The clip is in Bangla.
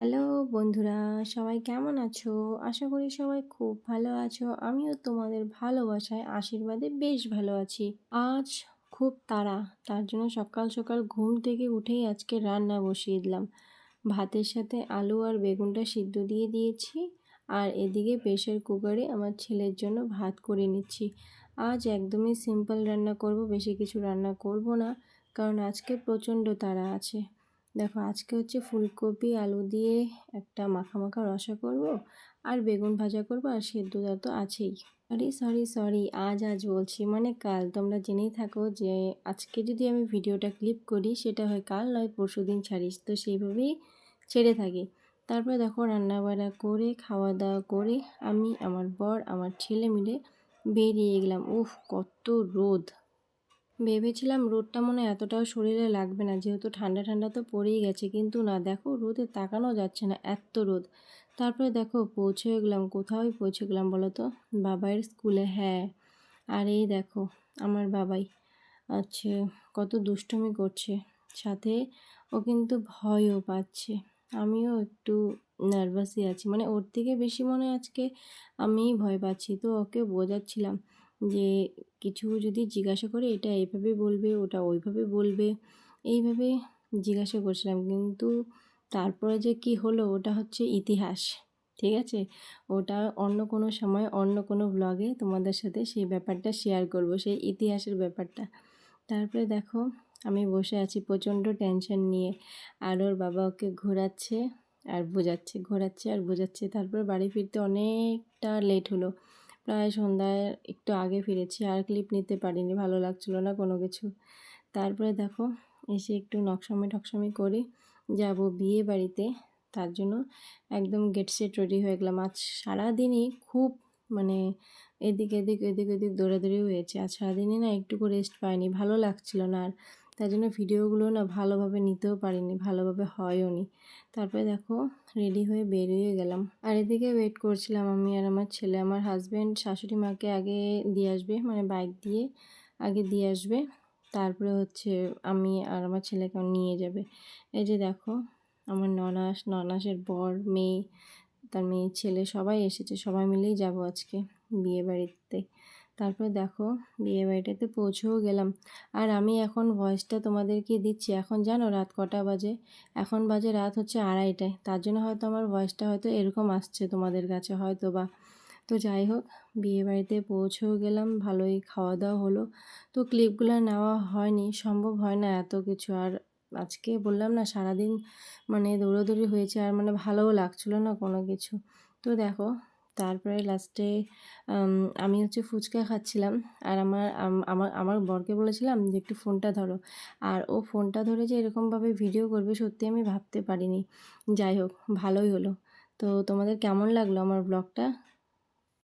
হ্যালো বন্ধুরা, সবাই কেমন আছো? আশা করি সবাই খুব ভালো আছো। আমিও তোমাদের ভালোবাসায়, আশীর্বাদে বেশ ভালো আছি। আজ খুব তাড়া, তার জন্য সকাল সকাল ঘুম থেকে উঠেই আজকে রান্না বসিয়ে দিলাম। ভাতের সাথে আলু আর বেগুনটা সিদ্ধ দিয়ে দিয়েছি আর এদিকে প্রেশার কুকারে আমার ছেলের জন্য ভাত করে নিচ্ছি। আজ একদমই সিম্পল রান্না করব, বেশি কিছু রান্না করব না, কারণ আজকে প্রচণ্ড তাড়া আছে। দেখো, আজকে হচ্ছে ফুলকপি, আলু দিয়ে একটা মাখা মাখা রসা করব আর বেগুন ভাজা করব আর সেদ্ধটা তো আছেই। সরি সরি সরি আজ আজ বলছি মানে কাল। তোমরা জেনেই থাকো যে আজকে যদি আমি ভিডিওটা ক্লিপ করি, সেটা হয় কাল, নয় পরশু দিন ছাড়িস। তো সেইভাবেই ছেড়ে থাকি। তারপরে দেখো, রান্নাবাড়া করে খাওয়া দাওয়া করে আমি, আমার বর, আমার ছেলে মিলে বেরিয়ে গেলাম। উফ, কত রোদ! ভেবেছিলাম রোদটা মনে এতটাও শরীরে লাগবে না, যেহেতু ঠান্ডা ঠান্ডা তো পড়েই গেছে। কিন্তু না, দেখো, রোদে তাকানো যাচ্ছে না, এত রোদ। তারপরে দেখো পৌঁছে গেলাম। কোথাওই পৌঁছে গেলাম বলো তো? বাবাইয়ের স্কুলে হ্যাঁ। আর এই দেখো, আমার বাবাই। আচ্ছা কত দুষ্টমি করছে। সাথে ও কিন্তু ভয়ও পাচ্ছে। আমিও একটু নার্ভাসই আছি। মানে ওর থেকে বেশি মনে আজকে আমিই ভয় পাচ্ছি। তো ওকে বোঝাচ্ছিলাম যে কিছু যদি জিজ্ঞাসা করে, এটা এইভাবে বলবে, ওটা ওইভাবে বলবে? এইভাবে জিজ্ঞাসা করছিলাম। কিন্তু তারপরে যে কি হলো, ওটা হচ্ছে ইতিহাস, ঠিক আছে? ওটা অন্য কোনো সময়, অন্য কোনো ব্লগে তোমাদের সাথে সেই ব্যাপারটা শেয়ার করব, সেই ইতিহাসের ব্যাপারটা। তারপরে দেখো, আমি বসে আছি প্রচণ্ড টেনশন নিয়ে। আর ওর বাবা ওকে ঘোরাচ্ছে আর বোঝাচ্ছে, ঘোরাচ্ছে আর বোঝাচ্ছে। তারপর বাড়ি ফিরতে অনেকটা লেট হলো। প্রায় সন্ধ্যায় একটু আগে ফিরেছি, আর ক্লিপ নিতে পারিনি, ভালো লাগছিল না কোনো কিছু। তারপরে দেখো, এসে একটু নকশামি টকশামি করে, যাব বিয়ে বাড়িতে, তার জন্য একদম গেট সেট রেডি হয়ে গেলাম। আজ সারাদিনই খুব মানে এদিক এদিক এদিক এদিক দৌড়াদৌড়ি হয়েছে আর সারাদিনই না একটুকু রেস্ট পাইনি, ভালো লাগছিল না আর। তার জন্য ভিডিওগুলো না ভালোভাবে নিতেও পারিনি, ভালোভাবে হয়ও নি। তারপরে দেখো, রেডি হয়ে বেরিয়ে গেলাম। আর এদিকে ওয়েট করছিলাম আমি আর আমার ছেলে। আমার হাজব্যান্ড শাশুড়ি মাকে আগে দিয়ে আসবে মানে বাইক দিয়ে আগে দিয়ে আসবে। তারপরে হচ্ছে আমি আর আমার ছেলেকে নিয়ে যাবে। এই যে দেখো, আমার ননাস, ননাসের বর, মেয়ে, তার মেয়ে, ছেলে সবাই এসেছে। সবাই মিলেই যাব আজকে বিয়ে বাড়িতে। তারপর দেখো বিয়ে বাড়িটাতে পৌঁছেও গেলাম। আর আমি এখন ভয়েসটা তোমাদেরকে দিচ্ছি। এখন জানো রাত কটা বাজে? এখন বাজে রাত হচ্ছে আড়াইটায়। তার জন্য হয়তো আমার ভয়েসটা হয়তো এরকম আসছে তোমাদের কাছে হয়তো বা তো যাই হোক বিয়ে বাড়িতে পৌঁছেও গেলাম, ভালোই খাওয়া দাওয়া হলো। তো ক্লিপগুলো নেওয়া হয়নি, সম্ভব হয় না এত কিছু। আর আজকে বললাম না, সারাদিন মানে দৌড়াদৌড়ি হয়েছে, আর মানে ভালোও লাগছিল না কোনো কিছু। তো দেখো তারপরে লাস্টে আমি হচ্ছে ফুচকা খাচ্ছিলাম। আর আমার আমার আমার বরকে বলেছিলাম যে, একটু ফোনটা ধরো। আর ও ফোনটা ধরে যে, এরকমভাবে ভিডিও করবে, সত্যি আমি ভাবতে পারিনি। যাই হোক, ভালোই হলো। তো তোমাদের কেমন লাগল আমার ব্লগটা